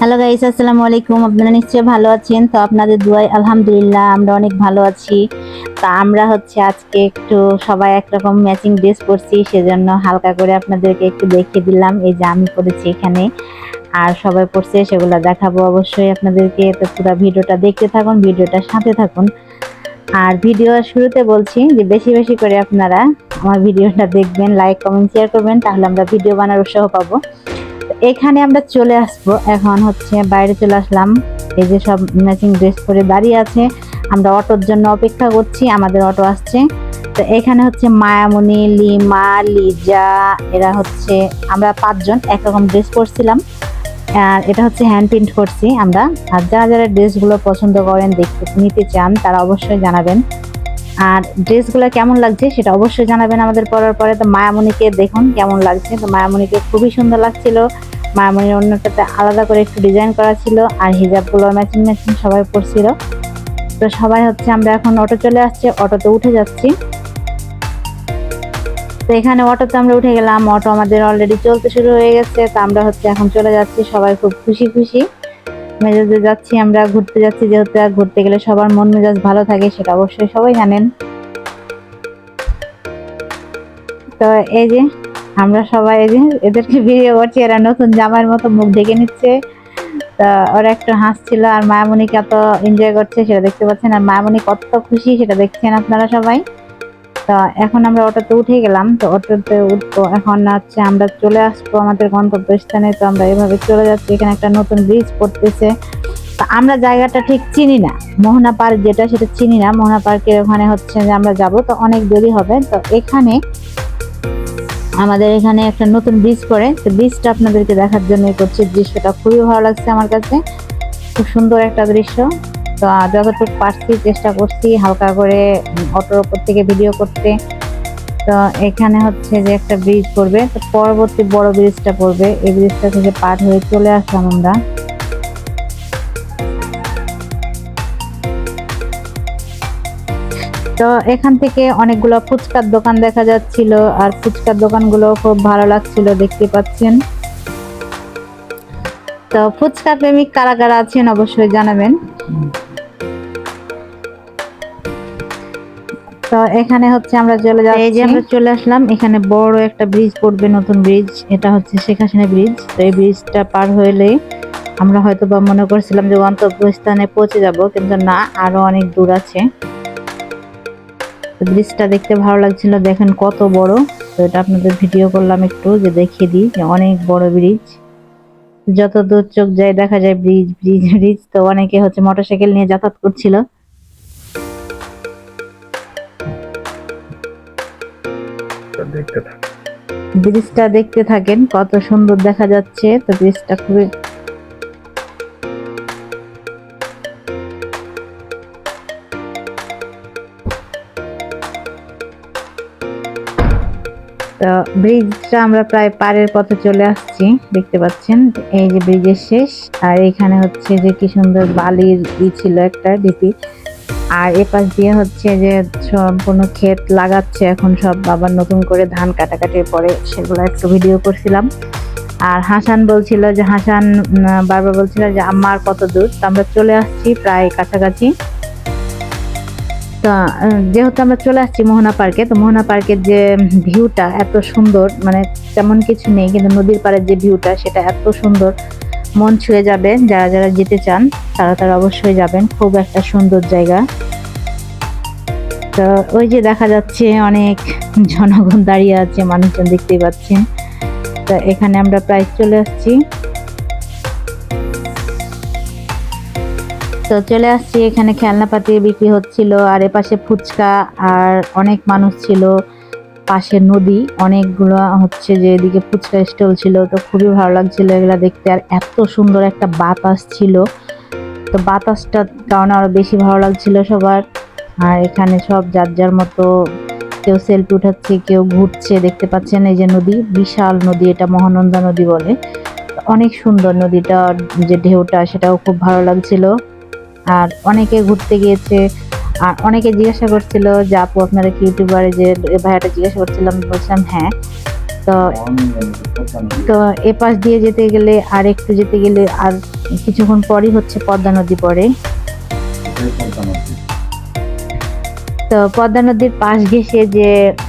Hello guys আসসালামু আলাইকুম। আপনারা নিশ্চয়ই ভালো আছেন? তো আপনাদের দুয়াই আলহামদুলিল্লাহ, আমরা অনেক ভালো আছি। তা আমরা হচ্ছে আজকে একটু সবাই একরকম ম্যাচিং ড্রেস পরছি, সেজন্য হালকা করে আপনাদেরকে একটু দেখিয়ে দিলাম। এই যে আমি পরেছি এখানে, আর সবাই পড়ছে সেগুলো দেখাবো অবশ্যই আপনাদেরকে। তো পুরো ভিডিওটা দেখতে থাকুন, ভিডিওটার সাথে থাকুন। আর ভিডিও শুরুতে বলছি যে বেশি বেশি করে আপনারা আমার ভিডিওটা দেখবেন লাইক কমেন্ট শেয়ার করবেন, তাহলে আমরা ভিডিও বানার উৎসাহ পাবো। এখানে আমরা চলে আসব। এখন হচ্ছে বাইরে চলে আসলাম। এই যে সব ম্যাচিং ড্রেস পরে দাঁড়িয়ে আছে। আমরা অটোর জন্য অপেক্ষা করছি, আমাদের অটো আসছে। তো এখানে হচ্ছে মায়ামণি, লিমা, লিজা, এরা হচ্ছে আমরা পাঁচজন একরকম ড্রেস পরছিলাম। আর এটা হচ্ছে হ্যান্ড প্রিন্ট করছি আমরা। আর যারা যারা ড্রেসগুলো পছন্দ করেন, দেখতে নিতে চান, তারা অবশ্যই জানাবেন। আর ড্রেসগুলো কেমন লাগছে সেটা অবশ্যই জানাবেন আমাদের পরার পরে। তো মায়ামণিকে দেখুন কেমন লাগছে। তো মায়ামণিকে খুবই সুন্দর লাগছিল। মায়ামণির অন্যটাতে আলাদা করে একটু ডিজাইন করা ছিল আর হিজাবগুলো ম্যাচিং ম্যাচিং সবাই পরছিল। তো সবাই হচ্ছে আমরা এখন অটো চলে আসছে অটোতে উঠে যাচ্ছি। তো এখানে অটোতে আমরা উঠে গেলাম। অটো আমাদের অলরেডি চলতে শুরু হয়ে গেছে। তো আমরা হচ্ছে এখন চলে যাচ্ছি। সবাই খুব খুশি খুশি। মেজাজে যাচ্ছি, আমরা ঘুরতে যাচ্ছি, যেহেতু আর ঘুরতে গেলে সবার মন মেজাজ ভালো থাকে, সেটা অবশ্যই সবাই জানেন। তো এই যে, আমরা সবাই এই যে, এদেরকে ভিডিও করছি, এরা নতুন জামাইয়ের মতো মুখ ঢেকে নিচ্ছে। তা ওরা একটু হাসছিল, আর মায়ামণি কত এনজয় করছে, সেটা দেখতে পাচ্ছেন, আর মায়ামণি কত খুশি, সেটা দেখছেন আপনারা সবাই। তো এখন আমরা অটোতে উঠে গেলাম। তো অটোতে উঠবো এখন হচ্ছে আমরা চলে আসব আমাদের গন্তব্যস্থানে। তো আমরা এভাবে চলে যাচ্ছি। এখানে একটা নতুন ব্রিজ পড়তেছে। আমরা জায়গাটা ঠিক চিনি না। মোহনা পার্ক যেটা সেটা চিনি না। মোহনা পার্কের ওখানে হচ্ছে যে আমরা যাব। তো অনেক দেরি হবে। তো এখানে আমাদের এখানে একটা নতুন ব্রিজ পড়ে। তো ব্রিজটা আপনাদেরকে দেখার জন্য করছি। দৃশ্যটা খুবই ভালো লাগছে আমার কাছে। খুব সুন্দর একটা দৃশ্য। তো যতটুকু পারছি চেষ্টা করছি হালকা করে অটোর উপর থেকে ভিডিও করতে। তো এখানে হচ্ছে যে একটা ব্রিজ পড়বে। তো পরবর্তী বড় ব্রিজটা পড়বে। এই ব্রিজটা থেকে পার হয়ে চলে আসলাম আমরা। তো এখান থেকে অনেকগুলো ফুচকার দোকান দেখা যাচ্ছিল, আর ফুচকার দোকানগুলো খুব ভালো লাগছিল, দেখতে পাচ্ছেন। তো ফুচকা প্রেমিক কারা কারা আছেন অবশ্যই জানাবেন। তো এখানে হচ্ছে আমরা চলে যাচ্ছি এই যে আমরা চলে আসলাম এখানে বড় একটা ব্রিজ পড়বে নতুন ব্রিজ এটা হচ্ছে শেখ হাসিনা ব্রিজ তো এই ব্রিজটা পার হইলে আমরা হয়তো বা মনে করছিলাম যে গন্তব্যস্থানে পৌঁছে যাব কিন্তু না আরও অনেক দূর আছে। ব্রিজটা দেখতে ভালো লাগছিল দেখেন কত বড়। তো এটা আপনাদের ভিডিও করলাম একটু যে দেখিয়ে দিই যে অনেক বড় ব্রিজ যত দূর চোখ যায় দেখা যায় ব্রিজ ব্রিজ ব্রিজ তো অনেকে হচ্ছে মোটরসাইকেল নিয়ে যাতায়াত করছিল। দেখতে থাক। ব্রিজটা দেখতে থাকেন, কত সুন্দর দেখা যাচ্ছে। তো ব্রিজটা খুবই তো ব্রিজটা আমরা প্রায় পাড়ের পথে চলে আসছি, দেখতে পাচ্ছেন। এই যে ব্রিজের শেষ, আর এখানে হচ্ছে যে কি সুন্দর বালির ই ছিল একটা ডিপি। আর এ পাশ দিয়ে হচ্ছে যে সম্পূর্ণ ক্ষেত লাগাচ্ছে এখন সব, আবার নতুন করে ধান কাটাকাটির পরে সেগুলো একটু ভিডিও করছিলাম। আর হাসান বলছিল যে, হাসান বারবার বলছিল যে আমার কত দূর? তো আমরা চলে আসছি প্রায় কাছাকাছি। যেহেতু আমরা চলে আসছি মোহনা পার্কে, তো মোহনা পার্কের যে ভিউটা এত সুন্দর মানে তেমন কিছু নেই, কিন্তু নদীর পাড়ের যে ভিউটা সেটা এত সুন্দর। মন ছুঁয়ে যাবে, যারা যারা যেতে চান, তারা তারা অবশ্যই যাবেন। খুব একটা সুন্দর জায়গা। তো ওই যে দেখা যাচ্ছে অনেক জনগণ দাঁড়িয়ে আছে, মানুষজন দেখতেই পাচ্ছেন। তো এখানে আমরা প্রায় চলে আসছি। তো চলে আসছি, এখানে খেলনাপাতি বিক্রি হচ্ছিল, আর এপাশে ফুচকা আর অনেক মানুষ ছিল। পাশে নদী, অনেকগুলো হচ্ছে যে এদিকে ফুচকা স্টল ছিল, তো খুবই ভালো লাগছিল এগুলা দেখতে। আর এত সুন্দর একটা বাতাস ছিল। তো বাতাসটার কারণে আরও বেশি ভালো লাগছিল সবার। আর এখানে সব যার যার মতো কেউ সেলফি উঠাচ্ছে, কেউ ঘুরছে, দেখতে পাচ্ছেন এই যে নদী, বিশাল নদী এটা, মহানন্দা নদী বলে। অনেক সুন্দর নদীটা যে ঢেউটা, সেটাও খুব ভালো লাগছিল। আর অনেকে ঘুরতে গিয়েছে আর অনেকে জিজ্ঞাসা করছিল যে, আপু, আপনারা কি ইউটিউবারে যে ভাইয়াটা জিজ্ঞাসা করছিলাম বলছিলাম হ্যাঁ। তো তো এ পাশ দিয়ে যেতে গেলে আর একটু যেতে গেলে আর কিছুক্ষণ পরই হচ্ছে পদ্মা নদী পড়ে। তো পদ্মা নদীর পাশ ঘেসে যে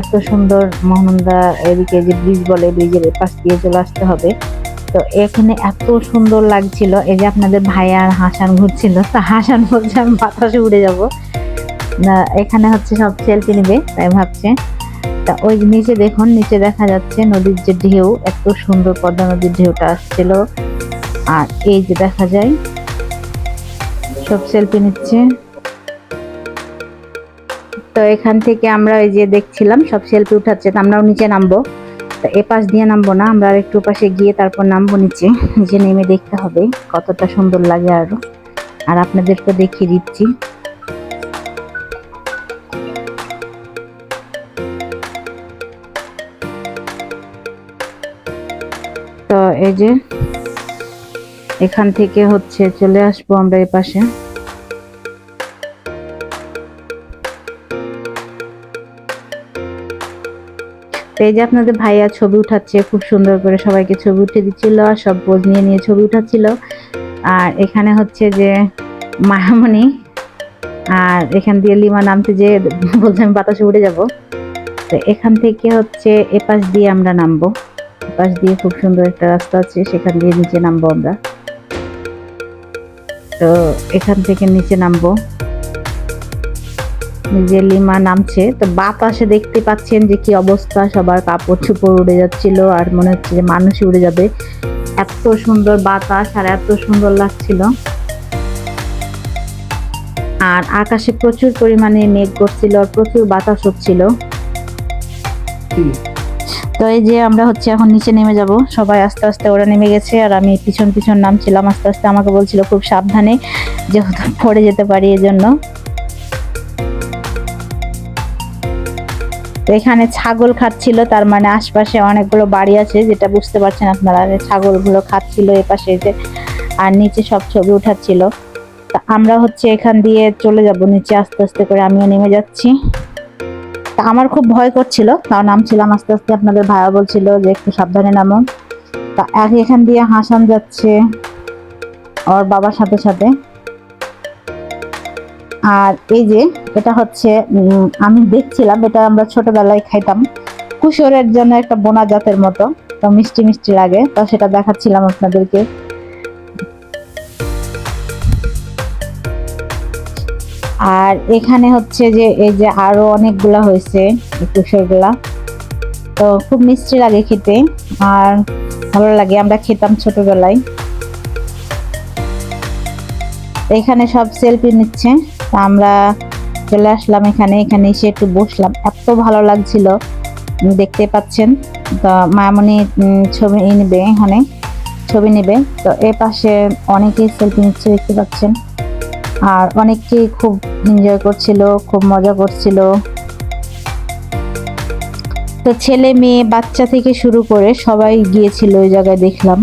এত সুন্দর মোহনন্দা এদিকে যে ব্রিজ বলে ব্রিজের পাশ দিয়ে চলে আসতে হবে। তো এখানে এত সুন্দর লাগছিল, এই যে আপনাদের ভাইয়া আর হাসান ঘুরছিল, তো হাসান বলছে, আমি বাতাসে উড়ে যাব। এখানে হচ্ছে সব সেলফি নেবে, তাই ভাবছে। তা ওই নিচে দেখুন, নিচে দেখা যাচ্ছে নদীর যে ঢেউ, এত সুন্দর পদ্মা নদীর ঢেউটা আসছিল। আর এই যে দেখা যায়, সব সেলফি নিচ্ছে। তো এখান থেকে আমরা ওই যে দেখছিলাম, সব সেলফি উঠাচ্ছে, তো আমরাও নিচে নামবো। তো এ পাশ দিয়ে নামবো না, আমরা আর একটু পাশে গিয়ে তারপর নামবো নিচে নিচে নেমে দেখতে হবে কতটা সুন্দর লাগে আরও। আর আপনাদেরকে দেখিয়ে দিচ্ছি। তো এই যে এখান থেকে হচ্ছে চলে আসব আমরা এই পাশে। এই যে আপনাদের ভাইয়া ছবি উঠাচ্ছে, খুব সুন্দর করে সবাইকে ছবি উঠে দিচ্ছিল আর সব পোজ নিয়ে নিয়ে ছবি উঠাচ্ছিল। আর এখানে হচ্ছে যে মায়ামণি, আর এখান দিয়ে লিমা নামতে যে বলছে, আমি বাতাসে উড়ে যাব। তো এখান থেকে হচ্ছে এপাশ দিয়ে আমরা নামবো। এপাশ দিয়ে খুব সুন্দর একটা রাস্তা আছে, সেখান দিয়ে নিচে নামবো আমরা। তো এখান থেকে নিচে নামবো। যে লিমা নামছে, তো বাতাসে দেখতে পাচ্ছেন যে কি অবস্থা, সবার কাপড় চোপড় উড়ে যাচ্ছিল আর মনে হচ্ছে যে মানুষই উড়ে যাবে। এত সুন্দর বাতাস আর এত সুন্দর লাগছিল। আর আকাশে প্রচুর পরিমাণে মেঘ করছিল আর প্রচুর বাতাস হচ্ছিল। তো এই যে আমরা হচ্ছে এখন নিচে নেমে যাব। সবাই আস্তে আস্তে ওরা নেমে গেছে আর আমি পিছন পিছন নামছিলাম। আস্তে আস্তে আমাকে বলছিল খুব সাবধানে যেহেতু পড়ে যেতে পারি এজন্য। তো এখানে ছাগল খাচ্ছিল, তার মানে আশপাশে অনেকগুলো বাড়ি আছে যেটা বুঝতে পারছেন আপনারা ছাগলগুলো খাচ্ছিল এপাশে যে, আর নিচে সব ছবি উঠাচ্ছিল। তা আমরা হচ্ছে এখান দিয়ে চলে যাব, নিচে আস্তে আস্তে করে আমিও নেমে যাচ্ছি। তা আমার খুব ভয় করছিল তাও নামছিলাম আস্তে আস্তে আপনাদের ভাইয়া বলছিল যে একটু সাবধানে নামো তা এক এখান দিয়ে হাসান যাচ্ছে ওর বাবার সাথে সাথে। আর এই যে এটা হচ্ছে আমি দেখছিলাম, এটা আমরা ছোটবেলায় খাইতাম। কুশোরের জন্য একটা বোনা জাতের মতো, তো মিষ্টি মিষ্টি লাগে, তো সেটা দেখাচ্ছিলাম আপনাদেরকে। আর এখানে হচ্ছে যে এই যে আরও অনেকগুলা হয়েছে কুশোরগুলা তো খুব মিষ্টি লাগে খেতে আর ভালো লাগে, আমরা খেতাম ছোটবেলায়। এখানে সব সেলফি নিচ্ছে আমরা চলে আসলাম এখানে এখানে এসে একটু বসলাম। এত ভালো লাগছিল দেখতে পাচ্ছেন। তো মায়ামণি ছবি নেবে এখানে, ছবি নেবে। তো এ পাশে অনেকেই সেলফি নিচ্ছে, দেখতে পাচ্ছেন। আর অনেকেই খুব এনজয় করছিল, খুব মজা করছিল। তো ছেলে মেয়ে, বাচ্চা থেকে শুরু করে সবাই গিয়েছিল ওই জায়গায় দেখলাম।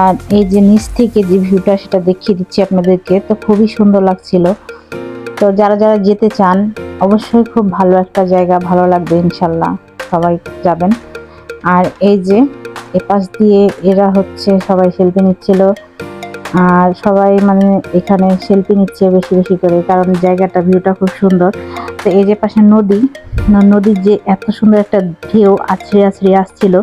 আর এই যে নিচ থেকে যে ভিউটা সেটা দেখিয়ে দিচ্ছি আপনাদেরকে, তো খুবই সুন্দর লাগছিল। তো যারা যারা যেতে চান, অবশ্যই খুব ভালো একটা জায়গা, ভালো লাগবে ইনশাল্লাহ সবাই যাবেন। আর এই যে এপাশ দিয়ে এরা হচ্ছে সবাই সেলফি নিচ্ছিল। আর সবাই মানে এখানে সেলফি নিচ্ছে বেশি বেশি করে, কারণ জায়গাটা ভিউটা খুব সুন্দর। তো এই যে পাশে নদী নদীর যে এত সুন্দর একটা ঢেউ আছড়ে আছড়ে আসছিল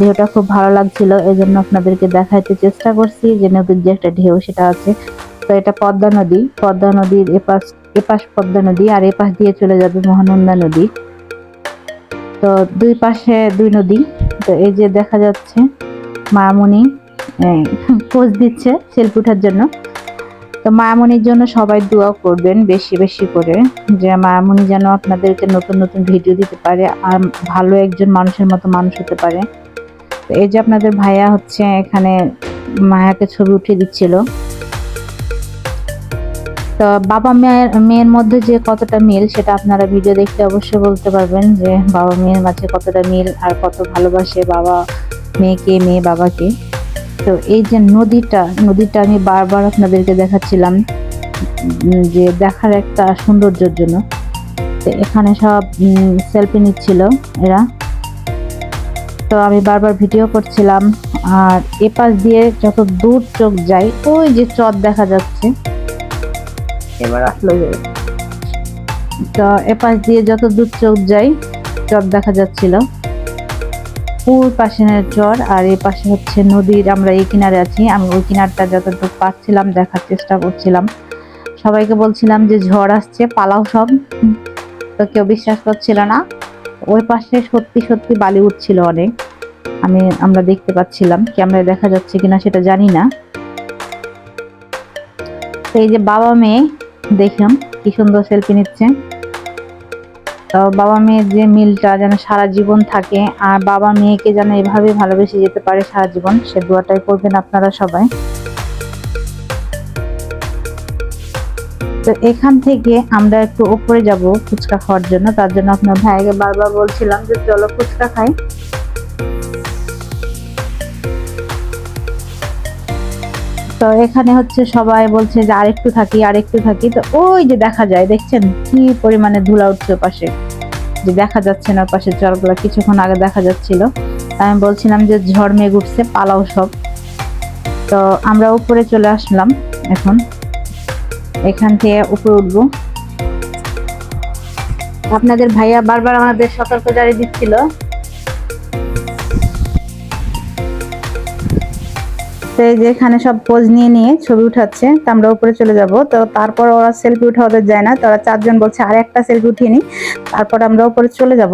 ঢেউটা খুব ভালো লাগছিল। এই জন্য আপনাদেরকে দেখাইতে চেষ্টা করছি যে নদীর যে একটা ঢেউ সেটা আছে। তো এটা পদ্মা নদী, পদ্মা নদীর এপাশ এপাশ পদ্মা নদী আর এপাশ দিয়ে চলে যাবে মহানন্দা নদী। তো দুই পাশে দুই নদী, তো এই যে দেখা যাচ্ছে মায়ামণি পোজ দিচ্ছে সেলফি ওঠার জন্য। তো মায়ামণির জন্য সবাই দোয়া করবেন বেশি বেশি করে যে মায়ামণি যেন আপনাদেরকে নতুন নতুন ভিডিও দিতে পারে আর ভালো একজন মানুষের মতো মানুষ হতে পারে। তো এই যে আপনাদের ভাইয়া হচ্ছে এখানে মায়াকে ছবি উঠিয়ে দিচ্ছিল। তো বাবা মেয়ের মেয়ের মধ্যে যে কতটা মিল সেটা আপনারা ভিডিও দেখতে অবশ্যই বলতে পারবেন যে বাবা মেয়ের মাঝে কতটা মিল আর কত ভালোবাসে বাবা মেয়েকে, মেয়ে বাবাকে। তো এই যে নদীটা নদীটা আমি বারবার আপনাদেরকে দেখাচ্ছিলাম যে দেখার একটা সৌন্দর্যের জন্য। তো এখানে সব সেলফি নিচ্ছিল এরা। তো আমি বারবার ভিডিও করছিলাম আর এ পাশ দিয়ে যত দূর চোখ যায় ওই যে চট দেখা যাচ্ছে। এবার আসলো তো এ পাশ দিয়ে যত দূর চোখ যায় চর দেখা যাচ্ছিল। ওই পাশে চর আর এই পাশে হচ্ছে নদীর, আমরা এই কিনারে আছি। আমি ওই কিনারটা যতটুকু পাচ্ছিলাম, দেখার চেষ্টা করছিলাম। সবাইকে বলছিলাম যে ঝড় আসছে, পালাও সব। তো কেউ বিশ্বাস করছিল না। ওই পাশে সত্যি সত্যি বালি উঠছিল অনেক। আমি, আমরা দেখতে পাচ্ছিলাম। ক্যামেরায় দেখা যাচ্ছে কিনা সেটা জানি না। তো এই যে বাবা মেয়ে দেখলাম কি সুন্দর সেলফি নিচ্ছে। বাবা মেয়ের যে মিলটা যেন সারা জীবন থাকে, আর বাবা মেয়েকে যেন এভাবে ভালোবেসে যেতে পারে সারা জীবন, সে দোয়াটাই করবেন আপনারা সবাই। তো এখান থেকে আমরা একটু উপরে যাব ফুচকা খাওয়ার জন্য, তার জন্য আপনার ভাইকে বারবার বলছিলাম যে চলো ফুচকা খাই। তো এখানে হচ্ছে সবাই বলছে যে আরেকটু থাকি আরেকটু থাকি। তো ওই যে দেখা যায়, দেখছেন কি পরিমাণে ধুলা উঠছে পাশে যে দেখা যাচ্ছে না পাশে জলগুলো, কিছুক্ষণ আগে দেখা যাচ্ছিল। আমি বলছিলাম যে ঝড় মেঘ উঠছে, পালাও সব। তো আমরা উপরে চলে আসলাম এখন। এখান থেকে উপরে উঠবো। আপনাদের ভাইয়া বারবার আমাদের সতর্ক জারি দিচ্ছিল। এই যে এখানে সব পোজ নিয়ে নিয়ে ছবি উঠাচ্ছে, তো আমরা উপরে চলে যাব। তো তারপর ওরা সেলফি উঠা ওদের যায় না, তো ওরা চারজন বলছে, আর একটা সেলফি উঠিয়ে নি। তারপর আমরা উপরে চলে যাব।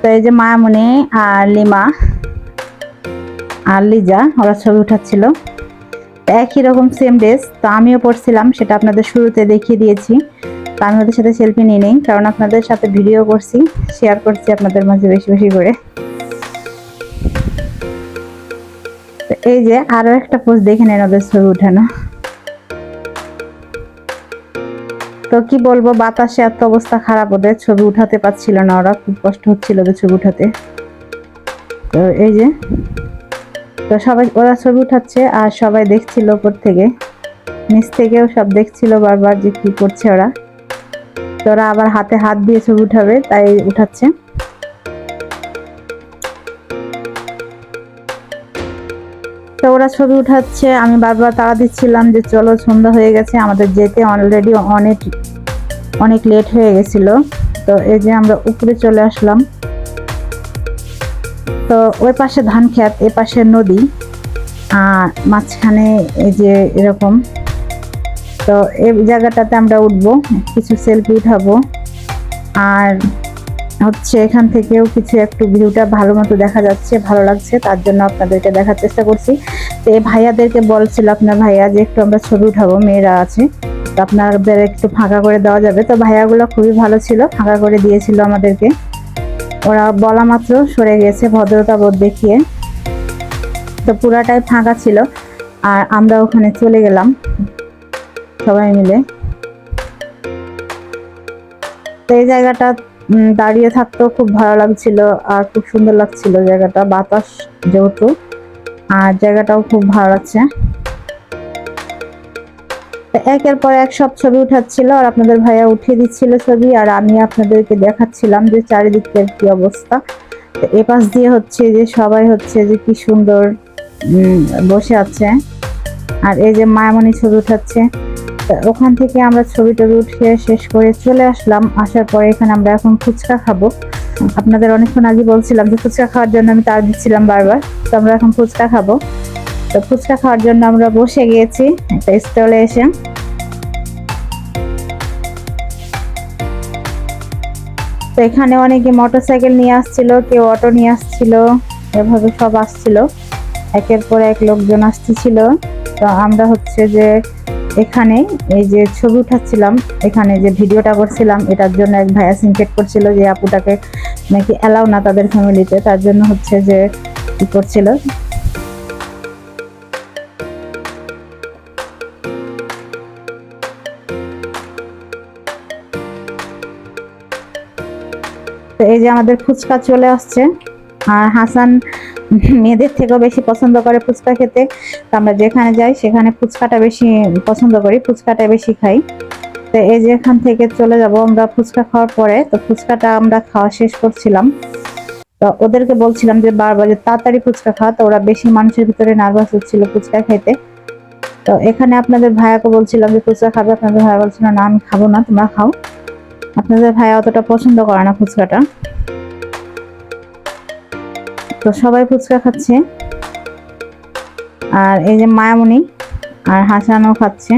তো এই যে মায়ামণি আর লিমা আর লিজা, ওরা ছবি উঠাচ্ছিল। একই রকম সেম ড্রেস তো আমিও পড়ছিলাম সেটা আপনাদের শুরুতে দেখিয়ে দিয়েছি। তো আমি ওদের সাথে সেলফি নিয়ে নেই, কারণ আপনাদের সাথে ভিডিও করছি শেয়ার করছি আপনাদের মাঝে বেশি বেশি করে। এই যে আরও একটা পোস্ট দেখে নেন ওদের ছবি উঠানো। তো কি বলব, বাতাসে এত অবস্থা খারাপ, ওদের ছবি উঠাতে পারছিল না, ওরা খুব কষ্ট হচ্ছিল ওদের ছবি উঠাতে। তো এই যে, তো সবাই, ওরা ছবি উঠাচ্ছে আর সবাই দেখছিল উপর থেকে। নিচ থেকেও সব দেখছিল বারবার যে কি করছে ওরা। তো ওরা আবার হাতে হাত দিয়ে ছবি উঠাবে, তাই উঠাচ্ছে। ওরা ছবি উঠাচ্ছে, আমি বারবার তাড়া দিচ্ছিলাম যে চলো সন্ধ্যা হয়ে গেছে, আমাদের যেতে অলরেডি অনেক অনেক লেট হয়ে গেছিল। তো এই যে আমরা উপরে চলে আসলাম। তো ওই পাশে ধান ক্ষেত, এ পাশে নদী, আর মাঝখানে এই যে এরকম। তো এই জায়গাটাতে আমরা উঠবো, কিছু সেলফি উঠাবো। আর হচ্ছে এখান থেকেও কিছু একটু ভিউটা ভালো মতো দেখা যাচ্ছে, ভালো লাগছে, তার জন্য আপনাদেরকে দেখার চেষ্টা করছি। তো এই ভাইয়াদেরকে বলছিল আপনার ভাইয়া যে একটু আমরা ছবি উঠাবো, মেয়েরা আছে, তো আপনাদের একটু ফাঁকা করে দেওয়া যাবে। তো ভাইয়াগুলো খুবই ভালো ছিল, ফাঁকা করে দিয়েছিল আমাদেরকে। ওরা বলা মাত্র সরে গেছে, ভদ্রতা বোধ দেখিয়ে। তো পুরাটাই ফাঁকা ছিল, আর আমরা ওখানে চলে গেলাম, সবাই মিলে। তো এই জায়গাটা দাঁড়িয়ে থাকতেও খুব ভালো লাগছিল আর খুব সুন্দর লাগছিল জায়গাটা, বাতাস যেহেতু, আর জায়গাটাও খুব ভালো লাগছে। একের পর এক সব ছবি উঠাচ্ছিল আর আপনাদের ভাইয়া উঠিয়ে দিচ্ছিল ছবি আর আমি আপনাদেরকে দেখাচ্ছিলাম যে চারিদিকের কি অবস্থা। এ পাশ দিয়ে হচ্ছে যে সবাই হচ্ছে যে কি সুন্দর বসে আছে। আর এই যে মায়ামণি ছবি উঠাচ্ছে। ওখান থেকে আমরা ছবি টবি উঠিয়ে শেষ করে চলে আসলাম। আসার পরে এখানে আমরা এখন ফুচকা খাব। আপনাদের অনেকক্ষণ আগে বলছিলাম যে ফুচকা খাওয়ার জন্য আমি তার দিচ্ছিলাম বারবার। তো আমরা এখন ফুচকা খাব। তো ফুচকা খাওয়ার জন্য আমরা বসে গিয়েছি একটা স্টলে এসে। তো এখানে অনেকে মোটরসাইকেল নিয়ে আসছিল, কেউ অটো নিয়ে আসছিল, এভাবে সব আসছিল। একের পর এক লোকজন আসতেছিল। তো আমরা হচ্ছে যে এখানে এই যে ছবি উঠাচ্ছিলাম, এখানে যে ভিডিওটা করছিলাম, এটার জন্য এক ভাইয়া সিনকেট করছিল যে আপুটাকে নাকি অ্যালাউ না তাদের ফ্যামিলিতে, তার জন্য হচ্ছে যে কি করছিল? এই যে আমাদের ফুচকা চলে আসছে, আর হাসান মেয়েদের থেকেও বেশি পছন্দ করে ফুচকা খেতে। তো আমরা যেখানে যাই, সেখানে ফুচকাটা বেশি পছন্দ করি ফুচকাটা বেশি খাই। তো এই যে এখান থেকে চলে যাব আমরা ফুচকা খাওয়ার পরে। তো ফুচকাটা আমরা খাওয়া শেষ করছিলাম। তো ওদেরকে বলছিলাম যে, বারবার যে তাড়াতাড়ি ফুচকা খাওয়া তো ওরা বেশি মানুষের ভিতরে নার্ভাস হচ্ছিল ফুচকা খেতে। তো এখানে আপনাদের ভাইয়াকে বলছিলাম যে, ফুচকা খাবে? আপনাদের ভাইয়া বলছিল, না, আমি খাব না, তোমরা খাও। আপনাদের ভাইয়া অতটা পছন্দ করে না ফুচকাটা। সবাই ফুচকা খাচ্ছে। আর এই যে মায়ামণি আর হাসানও খাচ্ছে।